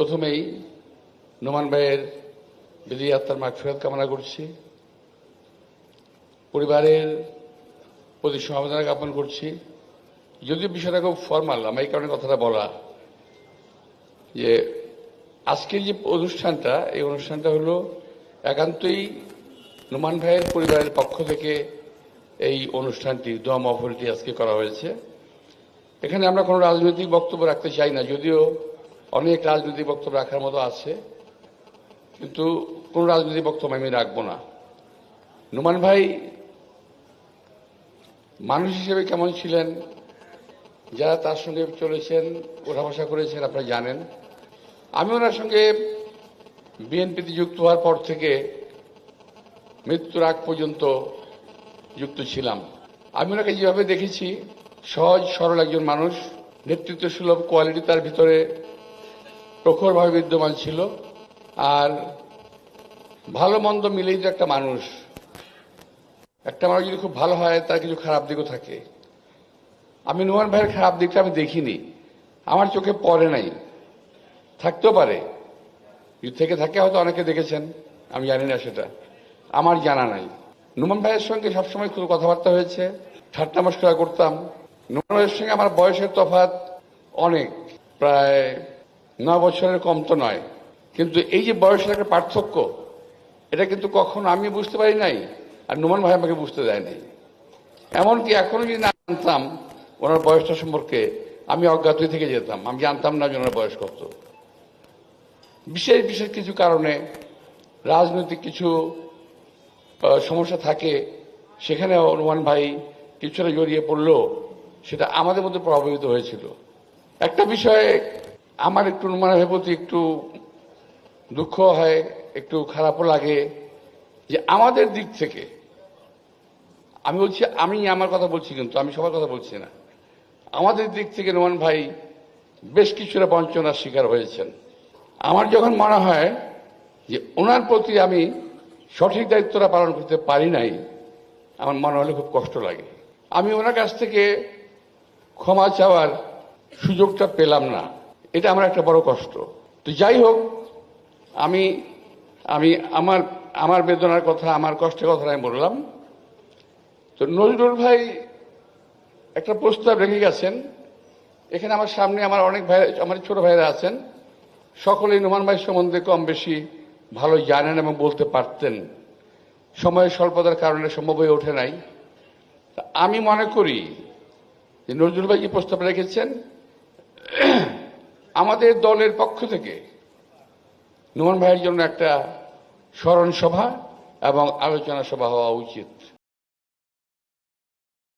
প্রথমেই নোমান ভাইয়ের বিলি আত্মার মাগফিরাত কামনা করছি। পরিবারের প্রতি সমবেদনা জ্ঞাপন করছি। যদিও বিষয়টা খুব ফর্মাল, আমার এই কারণে কথাটা বলা। যে আজকের যে অনুষ্ঠানটা, এই অনুষ্ঠানটা হলো একান্তই নোমান ভাইয়ের পরিবারের পক্ষ থেকে এই অনুষ্ঠানটি, দোয়া মহফলটি আজকে করা হয়েছে। এখানে আমরা কোনো রাজনৈতিক বক্তব্য রাখতে চাই না, যদিও অনেক রাজনৈতিক বক্তব্য রাখার মতো আছে, কিন্তু কোনো রাজনৈতিক বক্তব্য আমি রাখব না। নোমান ভাই মানুষ হিসেবে কেমন ছিলেন? যারা তার সঙ্গে চলেছেন ওঠা বসা করেছেন, আপনারা জানেন। আমি ওনার সঙ্গে বিএনপিতে যুক্ত হওয়ার পর থেকে মৃত্যুর আগ পর্যন্ত যুক্ত ছিলাম। আমি ওনাকে যেভাবে দেখেছি, সহজ, সরল একজন মানুষ নেতৃত্ব সুলভ কোয়ালিটি তার ভিতরে প্রখরভাবে বিদ্যমান ছিল। আর ভালো মন্দ মিলেই তো একটা মানুষ। একটা মানুষ যদি খুব ভালো হয়, তার কিছু খারাপ দিকও থাকে। আমি নুমান ভাইয়ের খারাপ দিকটা আমি দেখিনি। আমার চোখে পড়ে নাই। থাকতেও পারে। থেকে থাকে, হয়তো অনেকে দেখেছেন। আমি জানি না সেটা। আমার জানা নাই। নুমান ভাইয়ের সঙ্গে সবসময় খুব কথাবার্তা হয়েছে। ঠাট্টা মস্করা করতাম। নুমান ভাইয়ের সঙ্গে আমার বয়সের তফাৎ অনেক। প্রায় নয় বছরের কম তো নয়। কিন্তু এই যে বয়সের একটা পার্থক্য, এটা কিন্তু কখনো আমি বুঝতে পারি নাই আর নুমান ভাই আমাকে বুঝতে দেয় নাই এমনকি এখনও যদি না জানতাম ওনার বয়সটা সম্পর্কে, আমি অজ্ঞাতই থেকে যেতাম। আমি জানতাম না যে ওনার বয়স কত। বিশেষ বিশেষ কিছু কারণে রাজনৈতিক কিছু সমস্যা থাকে সেখানে অনুমান ভাই কিছুটা জড়িয়ে পড়লেও সেটা আমাদের মধ্যে প্রভাবিত হয়েছিল। একটা বিষয়ে আমার একটু অনুমান ভাইয়ের প্রতি একটু দুঃখ হয়, একটু খারাপও লাগে যে আমাদের দিক থেকে, আমি বলছি, আমি আমার কথা বলছি কিন্তু, আমি সবার কথা বলছি না। আমাদের দিক থেকে নোমান ভাই বেশ কিছুটা বঞ্চনার শিকার হয়েছেন। আমার যখন মনে হয় যে ওনার প্রতি আমি সঠিক দায়িত্বটা পালন করতে পারি নাই, আমার মনে হলে খুব কষ্ট লাগে। আমি ওনার কাছ থেকে ক্ষমা চাওয়ার সুযোগটা পেলাম না। এটা আমার একটা বড় কষ্ট। তো যাই হোক, আমি আমি আমার আমার বেদনার কথা, আমার কষ্টের কথা আমি বললাম। তো নজরুল ভাই একটা প্রস্তাব রেখে গেছেন। এখানে আমার সামনে আমার অনেক ভাই, আমার ছোট ভাইরা আছেন। সকলেই নোমান ভাই সম্বন্ধে কম বেশি ভালো জানেন এবং বলতে পারতেন। সময়ের স্বল্পতার কারণে সম্ভব হয়ে ওঠে নাই। আমি মনে করি যে নজরুল ভাই যে প্রস্তাব রেখেছেন আমাদের দলের পক্ষ থেকে নোমান ভাইয়ের জন্য একটা স্মরণ সভা এবং আলোচনা সভা হওয়া উচিত।